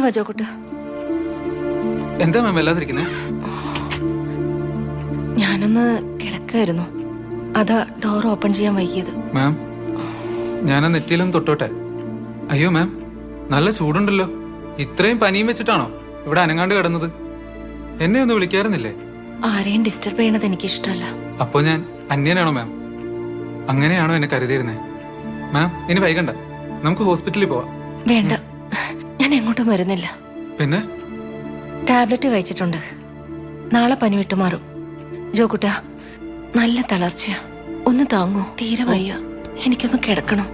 ഇങ്ങോട്ട് വാ ജോക്കുട്ട. എന്താ മാം വല്ലാതിരിക്കുന്നേ? ഞാനൊന്ന് കിടക്കായിരുന്നു. അതാ ഡോർ ഓപ്പൺ ചെയ്യാൻ വൈകിയത്. മാം ഞാൻ ആ നെറ്റിയിലൊന്ന് തൊട്ടോട്ടെ. അയ്യോ മാം നല്ല ചൂടുണ്ടല്ലോ. ഇത്രയും പനിയും വെച്ചിട്ടാണോ ഇവിടെ അനങ്ങാണ്ട് കിടന്നത്? എന്നെ ഒന്ന് വിളിക്കാറുന്നില്ലേ ആരെയും ഡിസ്റ്റർബ് ചെയ്യണത് എനിക്ക് ഇഷ്ടമല്ല അപ്പോ ഞാൻ അന്യനാണോ മാം? അങ്ങനെയാണോ എന്നെ കരുതിയിരുന്നേ? മാം ഇനി വൈകണ്ട. നമുക്ക് ഹോസ്പിറ്റലിൽ പോവാം. വേണ്ട. ഞാൻ എങ്ങോട്ടും വരുന്നില്ല. പിന്നെ? ടാബ്ലറ്റ് കഴിച്ചിട്ടുണ്ട്. നാളെ പനി വിട്ടുമാറും. ജോക്കുട്ട നല്ല തളർച്ചയാ. ഒന്ന് താങ്ങോ. തീരെ വയ്യ. എനിക്കൊന്ന് കിടക്കണം.